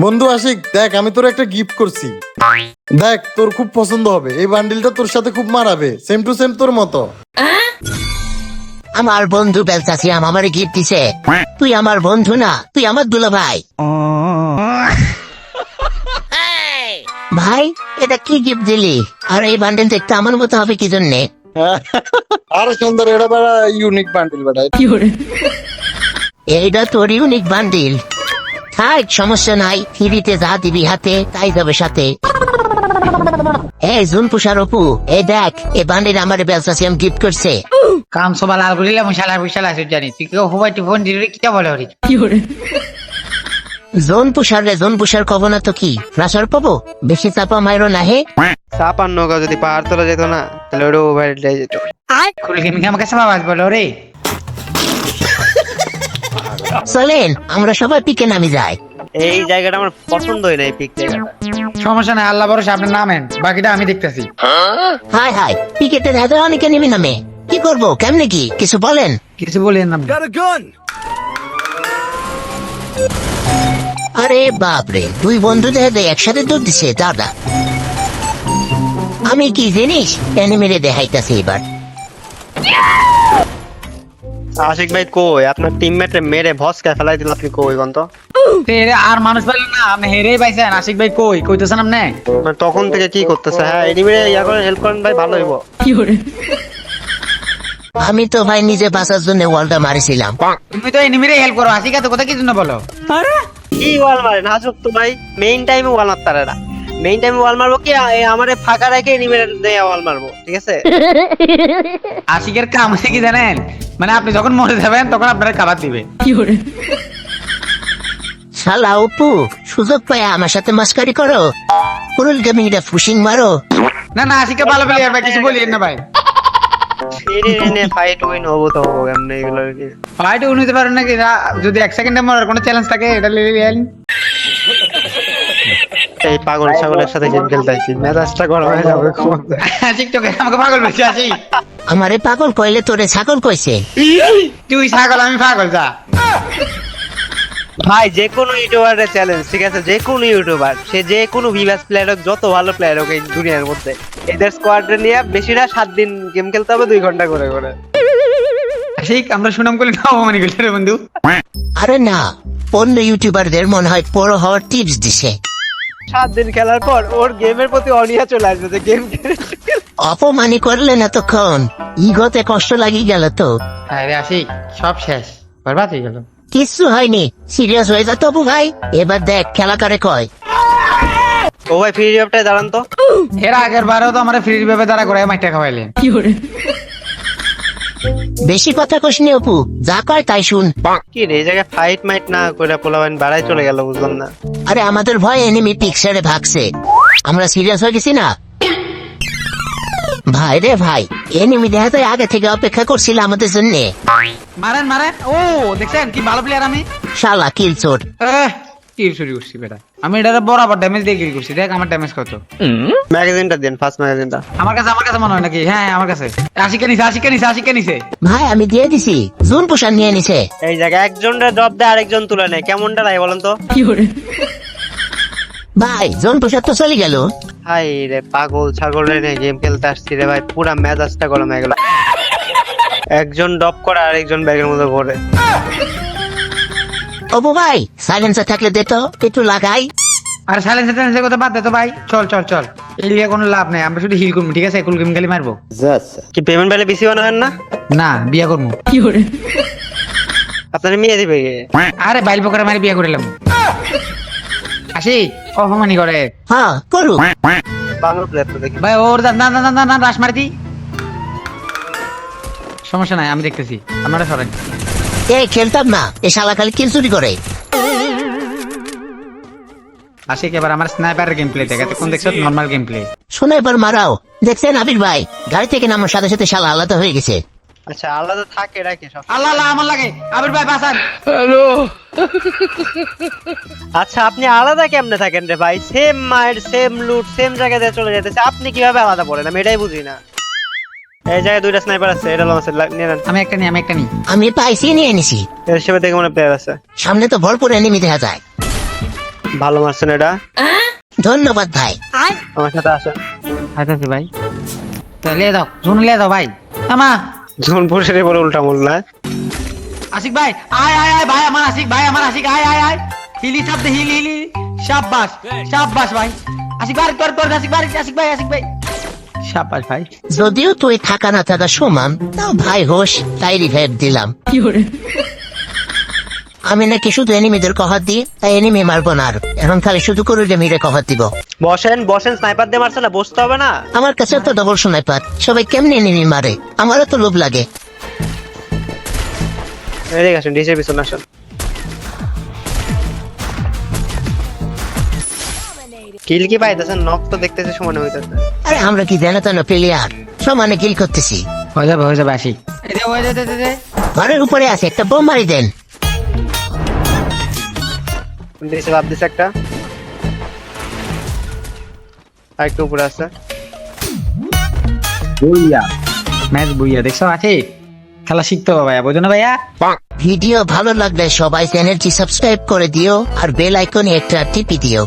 বন্ধু আশিক দেখ আমি তোর একটা গিফট করছি। দেখ তোর খুব পছন্দ হবে। এই বান্ডিলটা তোর সাথে খুব মারাবে সেম টু সেম তোর মতো। আমার বন্ধু বেলসাসিয়াম আমার গিফট দিছে। তুই আমার বন্ধু না তুই আমার দুলা ভাই। ভাই এটা কি গিফট দিলি? আর এই বান্ডেল দেখতে আমার মতো হবে কি জন্যে আর সুন্দর এটা বেড়া ইউনিক বান্ডিল বেড়া এইটা তোর ইউনিক বান্ডিল থাক সমস্যা নাই। ফিরিতে যা দিবি হাতে তাই যাবে সাথে। এই জুন পুষার অপু এই দেখ বান্ডিল আমার বেলসাসিয়াম গিফট করছে। কাম করিলাম শালার বিশাল আছে জানি। তুই কেউ হবাই তুই ফোন দিলি কি বলে হরি জোন পুষার রে জোন পুষার কব না তো কি? রাসার পাবো? বেশি চাপা মাইরো না হে চাপার নৌকা যদি পাহাড় তোলা যেত না তাহলে ওটা ওভার যেত। খুলে সবা বাজ বলে রে চলেন আমরা সবাই পিকে নামি যাই। এই জায়গাটা আমার পছন্দ হয় না এই পিক জায়গাটা। সমস্যা নাই আল্লাহ ভরসা আপনার নামেন বাকিটা আমি দেখতেছি। হাই হাই পিকেটের হাতে অনেকে নেমে নামে? কি করব কেমনে কি? কিছু বলেন? কিছু বলেন না। আরে বাপরে দুই বন্ধু দেখে একসাথে দৌড় দিছে দাদা। আমি কি জিনিস? মেরে দেখাইতাছি এবার। আশিক ভাই কই? আপনার টিমমেটে মেরে ভসকা ফেলাই দিল আপনি কই কোন তো হেরে আর মানুষ পাইলেন না আপনি হেরেই পাইছেন। আশিক ভাই কই? কইতেছেন আপনি? মানে তখন থেকে কি করতেছে? হ্যাঁ এনিমে ইয়া করে হেল্প করেন ভাই ভালো হইব। আমি তো ভাই নিজে বাঁচার জন্য ওয়ালটা মারিছিলাম। তুমি তো এনিমিরে হেল্প করো। আশিক এত কথা কি জন্য বলো? আরে! কি ওয়াল মারে না তো ভাই মেইন টাইমে ওয়াল মারতে পারে না। মেইন টাইমে ওয়াল মারবো কি? আমারে ফাঁকা রেখে এনিমে দিয়ে ওয়াল মারবো ঠিক আছে? আশিকের কাম হচ্ছে কি জানেন? মানে আপনি যখন মরে যাবেন তখন আপনারা খাবার দিবে। কি করে? শালা অপু সুযোগ পায় আমার সাথে মাস্কারি করো। পুরুল গেমিং রে ফুসিং মারো। না না আশিকে ভালো প্লেয়ার ভাই কিছু বলিয়েন না ভাই। এনে ফাইট উইন হব তো হব এমনি এগুলো আর কি? ফাইট পারেন নাকি? যদি এক সেকেন্ডে মরার কোনো চ্যালেঞ্জ থাকে এটা লিয়ে এই পাগল ছাগলের সাথে গেম খেলতে আছি মেজাজটা গরম হয়ে যাবে। খুব আশিক আমাকে পাগল বলছি আশিক আমারে পাগল কইলে তোরে ছাগল কইছে। তুই ছাগল আমি পাগল যা। ভাই যে কোনো ইউটিউবারের চ্যালেঞ্জ ঠিক আছে? যে কোনো ইউটিউবার সে যে কোনো ভিভাস প্লেয়ার হোক যত ভালো প্লেয়ার হোক এই দুনিয়ার মধ্যে এদের স্কোয়াডে নিয়ে বেশি না সাত দিন গেম খেলতে হবে দুই ঘণ্টা করে করে। আশিক আমরা সুনাম করলে না অপমানি করলে বন্ধু। আরে না অন্য ইউটিউবারদের মনে হয় বড় হওয়ার টিপস দিছে। সাত দিন খেলার পর ওর গেমের প্রতি অনীহা চলে আসবে যে গেম অপমানি করলেন এতক্ষণ ইগোতে কষ্ট লাগি গেল তো। আরে আশিক সব শেষ। বরবাদ হয়ে গেল। কিচ্ছু হয়নি। সিরিয়াস হয়ে যা তবু ভাই। এবার দেখ খেলা করে কয়। ও ভাই ফ্রি জবটায় দাঁড়ান তো। এর আগের বারেও তো আমরা ফ্রি ভাবে দ্বারা করে মাইটা খাওয়াইলেন। বেশি কথা কস নি অপু যা কয় তাই শুন। কি রে এই জায়গায় ফাইট মাইট না করে পোলাবাইন বাড়াই চলে গেল বুঝলাম না। আরে আমাদের ভয় এনিমি পিকচারে ভাগছে। আমরা সিরিয়াস হয়ে গেছি না? ভাই রে ভাই এনিমি দেখা যায় আগে থেকে অপেক্ষা করছিল আমাদের জন্য। মারেন মারেন। ও দেখছেন কি ভালো প্লেয়ার আমি? শালা কিল চোট তীর চুরি করছি বেটা। আমি এটা বরাবর ড্যামেজ দিয়ে কিল করছি দেখ আমার ড্যামেজ কত। ম্যাগাজিনটা দেন ফার্স্ট ম্যাগাজিনটা। আমার কাছে আমার কাছে মনে হয় নাকি? হ্যাঁ হ্যাঁ, আমার কাছে। আশিকে নিছে আশিকে নিছে আশিকে নিছে। ভাই আমি দিয়ে দিছি। জুন পোষণ নিয়ে নিছে। এই জায়গায় একজনের জব দেয় আরেকজন তুলে নেয়। কেমনটা লাগে বলেন তো? ভাই জোন পোষার তো চলে গেল। হাই রে পাগল ছাগল রে গেম খেলতে আসছি রে ভাই। পুরা মেজাজটা গরম হয়ে গেল। একজন ডপ করে আরেকজন ব্যাগের মধ্যে ভরে। অপু ভাই সাইলেন্সার থাকলে দে তো একটু লাগাই। আর সাইলেন্স সাইলেন্স কথা বাদ দে তো ভাই। চল চল চল। এই কোনো লাভ নাই আমরা শুধু হিল করব ঠিক আছে? কুল গেম খালি মারবো কি পেমেন্ট পেলে বেশি বানাবেন না? না বিয়া করব। আপনার মেয়ে দিবে আরে বাইল পকড়া মারি বিয়া করিলাম আসি অপমানি করে। হ্যাঁ করু বাংলা প্লেয়ার তো দেখি। ভাই ওর না না না না না রাস মারি দি সমস্যা নাই আমি দেখতেছি। আমরা সরেন। এ খেলতাম না। এ শালা খালি কিল চুরি করে। আসি এবার আমার স্নাইপারের গেম প্লে দেখে। কোন দেখছ নর্মাল গেম প্লে এবার মারাও। দেখছেন আবির ভাই? গাড়ি থেকে নামার সাথে সাথে শালা আলাদা হয়ে গেছে। আচ্ছা আলাদা থাকে রাখে সব আল্লাহ আল্লাহ আমার লাগে। আবির ভাই বাসান আচ্ছা আপনি আলাদা কেমনে থাকেন রে ভাই? সেম মায়ের সেম লুট সেম জায়গায় দিয়ে চলে যেতেছে। আপনি কীভাবে আলাদা পড়েন? আমি এটাই বুঝি না। এই জায়গায় দুইটা স্নাইপার আছে এটা লং নিয়ে নেন আমি একটা নি আমি একটা নি আমি পাইছি নিয়ে নিছি এর হিসেবে দেখে মনে প্লেয়ার আছে। সামনে তো ভরপুর এনিমি দেখা যায়। ভালো মারছেন এটা। ধন্যবাদ ভাই। আমার সাথে আসেন। আচ্ছা ভাই। তা লিয়ে দাও জুন লিয়ে দাও ভাই। আমা। জোনপুর সেরে বলে উল্টা মোল্লা আশিক ভাই আয় আয় আয় ভাই আমার আশিক ভাই আমার আশিক আয় আয় আয়। হিলি শব্দ হিলি হিলি শাবাশ শাবাশ ভাই। আশিক ভাই তোর তোর আশিক ভাই আশিক ভাই আশিক ভাই। শাবাশ ভাই। যদিও তুই থাকা না থাকা সমান তাও ভাই হোস তাই রিভাইভ দিলাম। আমি নাকি শুধু এনিমিদের দিই তাই এনিমি মারবো না আর। এখন খালি শুধু করে মিরে কভার দিব। বসেন বসেন স্নাইপার দিয়ে মারছে না বসতে হবে না। আমার কাছে তো ডবল স্নাইপার সবাই কেমনি এনিমি মারে? আমারও তো লোভ লাগে। এদিকে আসেন ডিসের পিছনে আসেন। কিল কি পাইতেছেন নক তো দেখতেছে সমানে হইতেছে। আরে আমরা কি জানো প্লেয়ার সমানে কিল করতেছি। হয়ে যাবে হয়ে যাবে দে। ঘরের উপরে আছে একটা বোম মারি দেন। ভাব দিছে একটা। আর একটু উপরে আছে। বুইয়া। ম্যাচ বুইয়া দেখছ আশিক খেলা শিখতে হবে ভাইয়া বোঝো না ভাইয়া? ভিডিও ভালো লাগলে সবাই চ্যানেলটি সাবস্ক্রাইব করে দিও আর বেল আইকনে একটা টিপি দিও।